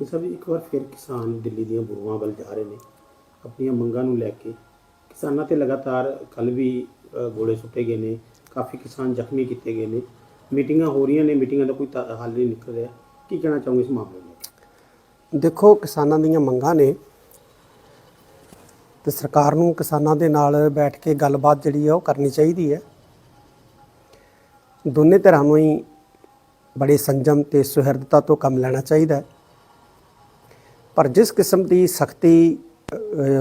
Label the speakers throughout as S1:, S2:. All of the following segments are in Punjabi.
S1: ਸਿੰਘ ਸਾਹਿਬ ਜੀ, ਇੱਕ ਵਾਰ ਫਿਰ ਕਿਸਾਨ ਦਿੱਲੀ ਦੀਆਂ ਬੁਰੂਆਂ ਵੱਲ ਜਾ ਰਹੇ ਨੇ। ਆਪਣੀਆਂ ਮੰਗਾਂ ਨੂੰ ਲੈ ਕੇ ਕਿਸਾਨਾਂ ਤੇ ਲਗਾਤਾਰ ਕੱਲ ਵੀ ਗੋਲੇ ਸੁੱਟੇ ਗਏ ਨੇ ਕਾਫੀ ਕਿਸਾਨ ਜ਼ਖਮੀ ਕੀਤੇ ਗਏ ਨੇ। ਮੀਟਿੰਗਾਂ ਹੋ ਰਹੀਆਂ ਨੇ ਮੀਟਿੰਗਾਂ ਦਾ ਕੋਈ ਹੱਲ ਨਹੀਂ ਨਿਕਲ ਰਿਹਾ। ਕੀ ਕਹਿਣਾ ਚਾਹੋਗੇ ਇਸ ਮਾਮਲੇ ਨੂੰ
S2: ਦੇਖੋ ਕਿਸਾਨਾਂ ਦੀਆਂ ਮੰਗਾਂ ਨੇ ਤੇ ਸਰਕਾਰ ਨੂੰ ਕਿਸਾਨਾਂ ਦੇ ਨਾਲ ਬੈਠ ਕੇ ਗੱਲਬਾਤ ਜਿਹੜੀ ਹੈ ਉਹ ਕਰਨੀ ਚਾਹੀਦੀ ਹੈ। ਦੋਨੇ ਧਿਰਾਂ ਨੂੰ ਹੀ ਬੜੇ ਸੰਜਮ ਤੇ ਸੁਹਿਰਦਤਾ ਤੋਂ ਕੰਮ ਲੈਣਾ ਚਾਹੀਦਾ ਹੈ। ਪਰ ਜਿਸ ਕਿਸਮ ਦੀ ਸਖਤੀ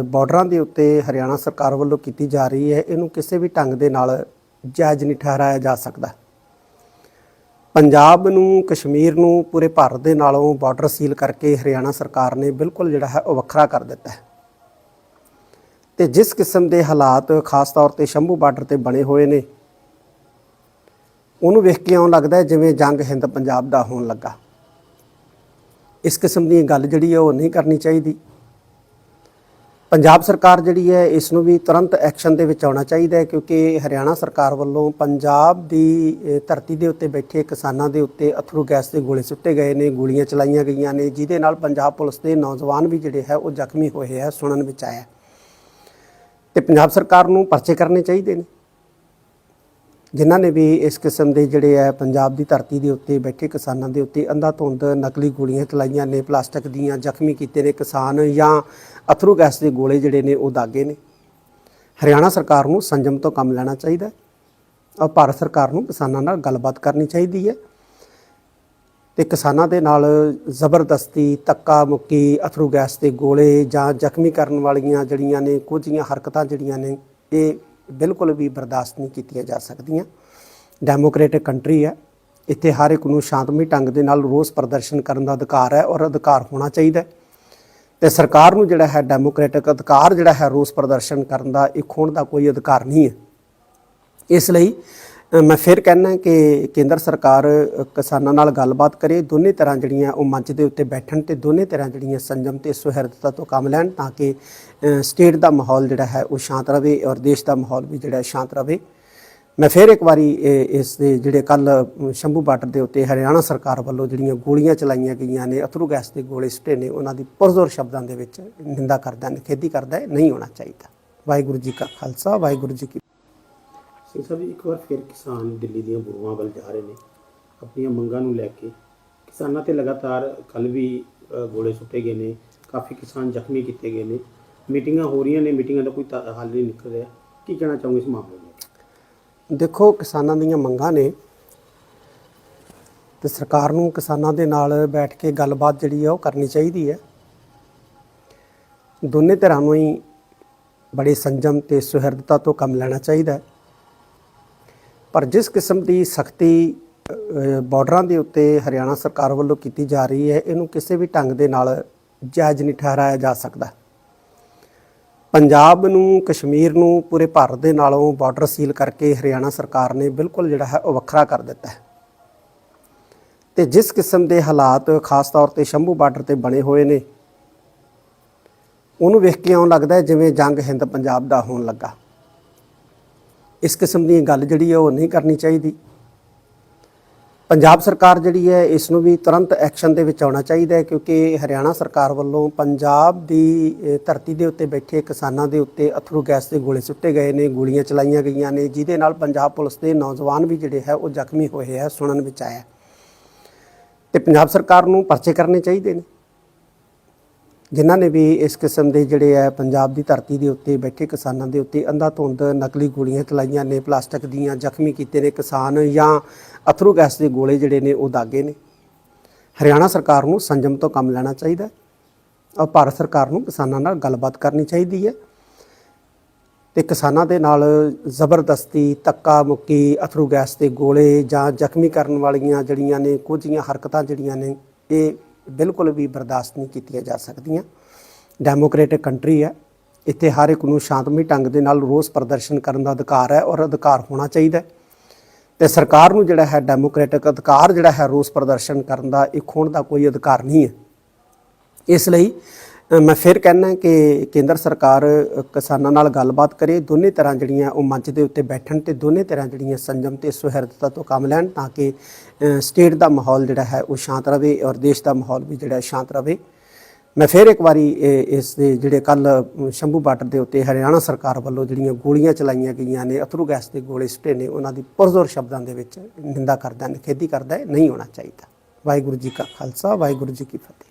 S2: ਬਾਰਡਰਾਂ ਦੇ ਉੱਤੇ ਹਰਿਆਣਾ ਸਰਕਾਰ ਵੱਲੋਂ ਕੀਤੀ ਜਾ ਰਹੀ ਹੈ, ਇਹਨੂੰ ਕਿਸੇ ਵੀ ਢੰਗ ਦੇ ਨਾਲ ਜਾਇਜ਼ ਨਹੀਂ ਠਹਿਰਾਇਆ ਜਾ ਸਕਦਾ। ਪੰਜਾਬ ਨੂੰ, ਕਸ਼ਮੀਰ ਨੂੰ ਪੂਰੇ ਭਾਰਤ ਦੇ ਨਾਲੋਂ ਬਾਰਡਰ ਸੀਲ ਕਰਕੇ ਹਰਿਆਣਾ ਸਰਕਾਰ ਨੇ ਬਿਲਕੁਲ ਜਿਹੜਾ ਹੈ ਉਹ ਵੱਖਰਾ ਕਰ ਦਿੱਤਾ ਹੈ। ਤੇ ਜਿਸ ਕਿਸਮ ਦੇ ਹਾਲਾਤ ਖਾਸ ਤੌਰ ਤੇ ਸ਼ੰਭੂ ਬਾਰਡਰ ਤੇ ਬਣੇ ਹੋਏ ਨੇ, ਉਹਨੂੰ ਵੇਖ ਕੇ ਆਉਂ ਲੱਗਦਾ ਜਿਵੇਂ ਜੰਗ ਹਿੰਦ ਪੰਜਾਬ ਦਾ ਹੋਣ ਲੱਗਾ। ਇਸ ਕਿਸਮ ਦੀ ਗੱਲ ਜਿਹੜੀ ਹੈ ਉਹ ਨਹੀਂ ਕਰਨੀ ਚਾਹੀਦੀ। ਪੰਜਾਬ ਸਰਕਾਰ ਜਿਹੜੀ ਹੈ ਇਸ ਨੂੰ ਵੀ ਤੁਰੰਤ ਐਕਸ਼ਨ ਦੇ ਵਿੱਚ ਆਉਣਾ ਚਾਹੀਦਾ ਹੈ ਕਿਉਂਕਿ ਹਰਿਆਣਾ ਸਰਕਾਰ ਵੱਲੋਂ ਪੰਜਾਬ ਦੀ ਧਰਤੀ ਦੇ ਉੱਤੇ ਬੈਠੇ ਕਿਸਾਨਾਂ ਦੇ ਉੱਤੇ ਅਥਰੂ ਗੈਸ ਦੇ ਗੋਲੇ ਸੁੱਟੇ ਗਏ ਨੇ, ਗੋਲੀਆਂ ਚਲਾਈਆਂ ਗਈਆਂ ਨੇ, ਜਿਹਦੇ ਨਾਲ ਪੰਜਾਬ ਪੁਲਿਸ ਦੇ ਨੌਜਵਾਨ ਵੀ ਜਿਹੜੇ ਹੈ ਉਹ ਜ਼ਖਮੀ ਹੋਏ ਹੈ, ਸੁਣਨ ਵਿੱਚ ਆਇਆ ਤੇ ਪੰਜਾਬ ਸਰਕਾਰ ਨੂੰ ਪਰਚੇ ਕਰਨੇ ਚਾਹੀਦੇ ਨੇ। ਜਿਨ੍ਹਾਂ ਨੇ ਵੀ ਇਸ ਕਿਸਮ ਦੇ ਜਿਹੜੇ ਹੈ ਪੰਜਾਬ ਦੀ ਧਰਤੀ ਦੇ ਉੱਤੇ ਬੈਠੇ ਕਿਸਾਨਾਂ ਦੇ ਉੱਤੇ ਅੰਧਾ ਧੁੰਦ ਨਕਲੀ ਗੋਲੀਆਂ ਚਲਾਈਆਂ ਨੇ, ਪਲਾਸਟਿਕ ਦੀਆਂ ਜ਼ਖਮੀ ਕੀਤੇ ਨੇ ਕਿਸਾਨ ਜਾਂ ਅਥਰੂ ਗੈਸ ਦੇ ਗੋਲੇ ਜਿਹੜੇ ਨੇ ਉਹ ਦਾਗੇ ਨੇ। ਹਰਿਆਣਾ ਸਰਕਾਰ ਨੂੰ ਸੰਜਮ ਤੋਂ ਕੰਮ ਲੈਣਾ ਚਾਹੀਦਾ ਔਰ ਭਾਰਤ ਸਰਕਾਰ ਨੂੰ ਕਿਸਾਨਾਂ ਨਾਲ ਗੱਲਬਾਤ ਕਰਨੀ ਚਾਹੀਦੀ ਹੈ। ਤੇ ਕਿਸਾਨਾਂ ਦੇ ਨਾਲ ਜ਼ਬਰਦਸਤੀ ਧੱਕਾ ਮੁੱਕੀ ਅਥਰੂ ਗੈਸ ਦੇ ਗੋਲੇ ਜਾਂ ਜ਼ਖਮੀ ਕਰਨ ਵਾਲੀਆਂ ਜਿਹੜੀਆਂ ਨੇ ਕੁਝੀਆਂ ਹਰਕਤਾਂ ਜਿਹੜੀਆਂ ਨੇ, ਇਹ ਬਿਲਕੁਲ ਵੀ ਬਰਦਾਸ਼ਤ ਨਹੀਂ ਕੀਤੀਆਂ ਜਾ ਸਕਦੀਆਂ। ਡੈਮੋਕ੍ਰੈਟਿਕ ਕੰਟਰੀ ਹੈ। ਇੱਥੇ ਹਰ ਇੱਕ ਨੂੰ ਸ਼ਾਂਤਮਈ ਢੰਗ ਦੇ ਨਾਲ ਰੋਸ ਪ੍ਰਦਰਸ਼ਨ ਕਰਨ ਦਾ ਅਧਿਕਾਰ ਹੈ ਔਰ ਅਧਿਕਾਰ ਹੋਣਾ ਚਾਹੀਦਾ ਹੈ। ਤੇ ਸਰਕਾਰ ਨੂੰ ਜਿਹੜਾ ਹੈ ਡੈਮੋਕ੍ਰੈਟਿਕ ਅਧਿਕਾਰ, ਜਿਹੜਾ ਹੈ ਰੋਸ ਪ੍ਰਦਰਸ਼ਨ ਕਰਨ ਦਾ ਇਹ ਖੋਣ ਦਾ ਕੋਈ ਅਧਿਕਾਰ ਨਹੀਂ ਹੈ। ਇਸ ਲਈ ਮੈਂ ਫਿਰ ਕਹਿਣਾ ਕਿ ਕੇਂਦਰ ਸਰਕਾਰ ਕਿਸਾਨਾਂ ਨਾਲ ਗੱਲਬਾਤ ਕਰੇ, ਦੋਨੇ ਤਰ੍ਹਾਂ ਜਿਹੜੀਆਂ ਉਹ ਮੰਚ ਦੇ ਉੱਤੇ ਬੈਠਣ ਤੇ ਦੋਨੇ ਤਰ੍ਹਾਂ ਜਿਹੜੀਆਂ ਸੰਜਮ ਤੇ ਸੁਹਿਰਦਤਾ ਤੋਂ ਕੰਮ ਲੈਣ ਤਾਂ ਕਿ ਸਟੇਟ ਦਾ ਮਾਹੌਲ ਜਿਹੜਾ ਹੈ ਉਹ ਸ਼ਾਂਤ ਰਵੇ ਔਰ ਦੇਸ਼ ਦਾ ਮਾਹੌਲ ਵੀ ਜਿਹੜਾ ਸ਼ਾਂਤ ਰਵੇ। ਮੈਂ ਫਿਰ ਇੱਕ ਵਾਰੀ ਇਹ- ਇਸ ਦੇ ਜਿਹੜੇ ਕੱਲ ਸ਼ੰਭੂ ਬਾਰਡਰ ਦੇ ਉੱਤੇ ਹਰਿਆਣਾ ਸਰਕਾਰ ਵੱਲੋਂ ਜਿਹੜੀਆਂ ਗੋਲੀਆਂ ਚਲਾਈਆਂ ਗਈਆਂ ਨੇ, ਅਥਰੂ ਗੈਸ ਦੇ ਗੋਲੇ ਸੁੱਟੇ ਨੇ, ਉਹਨਾਂ ਦੀ ਪੁਰਜ਼ੋਰ ਸ਼ਬਦਾਂ ਦੇ ਵਿੱਚ ਨਿੰਦਾ ਕਰਦਾ, ਨਿਖੇਧੀ ਕਰਦਾ ਨਹੀਂ ਹੋਣਾ ਚਾਹੀਦਾ। ਵਾਹਿਗੁਰੂ ਜੀ ਕਾ ਖਾਲਸਾ, ਵਾਹਿਗੁਰੂ ਜੀ ਕੀ
S1: ਸਿੰਘ ਸਾਹਿਬ ਜੀ, ਇੱਕ ਵਾਰ ਫਿਰ ਕਿਸਾਨ ਦਿੱਲੀ ਦੀਆਂ ਬੁਰੂਆਂ ਵੱਲ ਜਾ ਰਹੇ ਨੇ। ਆਪਣੀਆਂ ਮੰਗਾਂ ਨੂੰ ਲੈ ਕੇ ਕਿਸਾਨਾਂ ਤੇ ਲਗਾਤਾਰ ਕੱਲ ਵੀ ਗੋਲੇ ਸੁੱਟੇ ਗਏ ਨੇ। ਕਾਫੀ ਕਿਸਾਨ ਜ਼ਖਮੀ ਕੀਤੇ ਗਏ ਨੇ। ਮੀਟਿੰਗਾਂ ਹੋ ਰਹੀਆਂ ਨੇ। ਮੀਟਿੰਗਾਂ ਦਾ ਕੋਈ ਤਾਂ ਹੱਲ ਨਹੀਂ ਨਿਕਲ ਰਿਹਾ। ਕੀ ਕਹਿਣਾ ਚਾਹੋਗੇ ਇਸ ਮਾਮਲੇ ਵਿੱਚ
S2: ਦੇਖੋ ਕਿਸਾਨਾਂ ਦੀਆਂ ਮੰਗਾਂ ਨੇ ਤੇ ਸਰਕਾਰ ਨੂੰ ਕਿਸਾਨਾਂ ਦੇ ਨਾਲ ਬੈਠ ਕੇ ਗੱਲਬਾਤ ਜਿਹੜੀ ਆ ਉਹ ਕਰਨੀ ਚਾਹੀਦੀ ਹੈ। ਦੋਨੇ ਧਿਰਾਂ ਨੂੰ ਹੀ ਬੜੇ ਸੰਜਮ ਤੇ ਸੁਹਿਰਦਤਾ ਤੋਂ ਕੰਮ ਲੈਣਾ ਚਾਹੀਦਾ ਹੈ। ਪਰ ਜਿਸ ਕਿਸਮ ਦੀ ਸਖਤੀ ਬਾਰਡਰਾਂ ਦੇ ਉੱਤੇ ਹਰਿਆਣਾ ਸਰਕਾਰ ਵੱਲੋਂ ਕੀਤੀ ਜਾ ਰਹੀ ਹੈ, ਇਹਨੂੰ ਕਿਸੇ ਵੀ ਢੰਗ ਦੇ ਨਾਲ ਜਾਇਜ਼ ਨਹੀਂ ਠਹਿਰਾਇਆ ਜਾ ਸਕਦਾ। ਪੰਜਾਬ ਨੂੰ, ਕਸ਼ਮੀਰ ਨੂੰ ਪੂਰੇ ਭਾਰਤ ਦੇ ਨਾਲੋਂ ਬਾਰਡਰ ਸੀਲ ਕਰਕੇ ਹਰਿਆਣਾ ਸਰਕਾਰ ਨੇ ਬਿਲਕੁਲ ਜਿਹੜਾ ਹੈ ਉਹ ਵੱਖਰਾ ਕਰ ਦਿੱਤਾ ਹੈ। ਤੇ ਜਿਸ ਕਿਸਮ ਦੇ ਹਾਲਾਤ ਖਾਸ ਤੌਰ ਤੇ ਸ਼ੰਭੂ ਬਾਰਡਰ ਤੇ ਬਣੇ ਹੋਏ ਨੇ, ਉਹਨੂੰ ਵੇਖ ਕੇ ਆਉਂ ਲੱਗਦਾ ਜਿਵੇਂ ਜੰਗ ਹਿੰਦ ਪੰਜਾਬ ਦਾ ਹੋਣ ਲੱਗਾ। ਇਸ ਕਿਸਮ ਦੀ ਗੱਲ ਜਿਹੜੀ ਹੈ ਉਹ ਨਹੀਂ ਕਰਨੀ ਚਾਹੀਦੀ। ਪੰਜਾਬ ਸਰਕਾਰ ਜਿਹੜੀ ਹੈ ਇਸ ਨੂੰ ਵੀ ਤੁਰੰਤ ਐਕਸ਼ਨ ਦੇ ਵਿੱਚ ਆਉਣਾ ਚਾਹੀਦਾ ਹੈ ਕਿਉਂਕਿ ਹਰਿਆਣਾ ਸਰਕਾਰ ਵੱਲੋਂ ਪੰਜਾਬ ਦੀ ਧਰਤੀ ਦੇ ਉੱਤੇ ਬੈਠੇ ਕਿਸਾਨਾਂ ਦੇ ਉੱਤੇ ਅਥਰੂ ਗੈਸ ਦੇ ਗੋਲੇ ਸੁੱਟੇ ਗਏ ਨੇ, ਗੋਲੀਆਂ ਚਲਾਈਆਂ ਗਈਆਂ ਨੇ, ਜਿਹਦੇ ਨਾਲ ਪੰਜਾਬ ਪੁਲਿਸ ਦੇ ਨੌਜਵਾਨ ਵੀ ਜਿਹੜੇ ਹੈ ਉਹ ਜ਼ਖਮੀ ਹੋਏ ਹੈ, ਸੁਣਨ ਵਿੱਚ ਆਇਆ ਤੇ ਪੰਜਾਬ ਸਰਕਾਰ ਨੂੰ ਪਰਚੇ ਕਰਨੇ ਚਾਹੀਦੇ ਨੇ। ਜਿਨ੍ਹਾਂ ਨੇ ਵੀ ਇਸ ਕਿਸਮ ਦੇ ਜਿਹੜੇ ਹੈ ਪੰਜਾਬ ਦੀ ਧਰਤੀ ਦੇ ਉੱਤੇ ਬੈਠੇ ਕਿਸਾਨਾਂ ਦੇ ਉੱਤੇ ਅੰਧਾ ਧੁੰਦ ਨਕਲੀ ਗੋਲੀਆਂ ਚਲਾਈਆਂ ਨੇ, ਪਲਾਸਟਿਕ ਦੀਆਂ ਜ਼ਖਮੀ ਕੀਤੇ ਨੇ ਕਿਸਾਨ ਜਾਂ ਅਥਰੂ ਗੈਸ ਦੇ ਗੋਲੇ ਜਿਹੜੇ ਨੇ ਉਹ ਦਾਗੇ ਨੇ। ਹਰਿਆਣਾ ਸਰਕਾਰ ਨੂੰ ਸੰਜਮ ਤੋਂ ਕੰਮ ਲੈਣਾ ਚਾਹੀਦਾ ਹੈ। ਔਰ ਭਾਰਤ ਸਰਕਾਰ ਨੂੰ ਕਿਸਾਨਾਂ ਨਾਲ ਗੱਲਬਾਤ ਕਰਨੀ ਚਾਹੀਦੀ ਹੈ। ਤੇ ਕਿਸਾਨਾਂ ਦੇ ਨਾਲ ਜ਼ਬਰਦਸਤੀ ਧੱਕਾ ਮੁੱਕੀ ਅਥਰੂ ਗੈਸ ਦੇ ਗੋਲੇ ਜਾਂ ਜ਼ਖਮੀ ਕਰਨ ਵਾਲੀਆਂ ਜਿਹੜੀਆਂ ਨੇ ਕੁਝੀਆਂ ਹਰਕਤਾਂ ਜਿਹੜੀਆਂ ਨੇ, ਇਹ ਬਿਲਕੁਲ ਵੀ ਬਰਦਾਸ਼ਤ ਨਹੀਂ ਕੀਤੀਆਂ ਜਾ ਸਕਦੀਆਂ। ਡੈਮੋਕ੍ਰੈਟਿਕ ਕੰਟਰੀ ਹੈ। ਇੱਥੇ ਹਰ ਇੱਕ ਨੂੰ ਸ਼ਾਂਤਮਈ ਢੰਗ ਦੇ ਨਾਲ ਰੋਸ ਪ੍ਰਦਰਸ਼ਨ ਕਰਨ ਦਾ ਅਧਿਕਾਰ ਹੈ ਔਰ ਅਧਿਕਾਰ ਹੋਣਾ ਚਾਹੀਦਾ ਹੈ। ਤੇ ਸਰਕਾਰ ਨੂੰ ਜਿਹੜਾ ਹੈ ਡੈਮੋਕ੍ਰੈਟਿਕ ਅਧਿਕਾਰ, ਜਿਹੜਾ ਹੈ ਰੋਸ ਪ੍ਰਦਰਸ਼ਨ ਕਰਨ ਦਾ, ਇੱਕ ਹੋਣ ਦਾ ਕੋਈ ਅਧਿਕਾਰ ਨਹੀਂ ਹੈ। ਇਸ ਲਈ ਮੈਂ ਫਿਰ ਕਹਿਣਾ ਕਿ ਕੇਂਦਰ ਸਰਕਾਰ ਕਿਸਾਨਾਂ ਨਾਲ ਗੱਲਬਾਤ ਕਰੇ, ਦੋਨੇ ਤਰ੍ਹਾਂ ਜਿਹੜੀਆਂ ਉਹ ਮੰਚ ਦੇ ਉੱਤੇ ਬੈਠਣ ਤੇ ਦੋਨੇ ਤਰ੍ਹਾਂ ਜਿਹੜੀਆਂ ਸੰਜਮ ਤੇ ਸੁਹਿਰਦਤਾ ਤੋਂ ਕੰਮ ਲੈਣ ਤਾਂ ਕਿ ਸਟੇਟ ਦਾ ਮਾਹੌਲ ਜਿਹੜਾ ਹੈ ਉਹ ਸ਼ਾਂਤ ਰਵੇ ਔਰ ਦੇਸ਼ ਦਾ ਮਾਹੌਲ ਵੀ ਜਿਹੜਾ ਸ਼ਾਂਤ ਰਵੇ। ਮੈਂ ਫਿਰ ਇੱਕ ਵਾਰੀ ਇਹ- ਇਸ ਦੇ ਜਿਹੜੇ ਕੱਲ ਸ਼ੰਭੂ ਬਾਰਡਰ ਦੇ ਉੱਤੇ ਹਰਿਆਣਾ ਸਰਕਾਰ ਵੱਲੋਂ ਜਿਹੜੀਆਂ ਗੋਲੀਆਂ ਚਲਾਈਆਂ ਗਈਆਂ ਨੇ, ਅਥਰੂ ਗੈਸ ਦੇ ਗੋਲੇ ਸੁੱਟੇ ਨੇ, ਉਹਨਾਂ ਦੀ ਪੁਰਜ਼ੋਰ ਸ਼ਬਦਾਂ ਦੇ ਵਿੱਚ ਨਿੰਦਾ ਕਰਦਾ ਨਿਖੇਧੀ ਕਰਦਾ ਨਹੀਂ ਹੋਣਾ ਚਾਹੀਦਾ। ਵਾਹਿਗੁਰੂ ਜੀ ਕਾ ਖਾਲਸਾ, ਵਾਹਿਗੁਰੂ ਜੀ ਕੀ ਫਤਿਹ।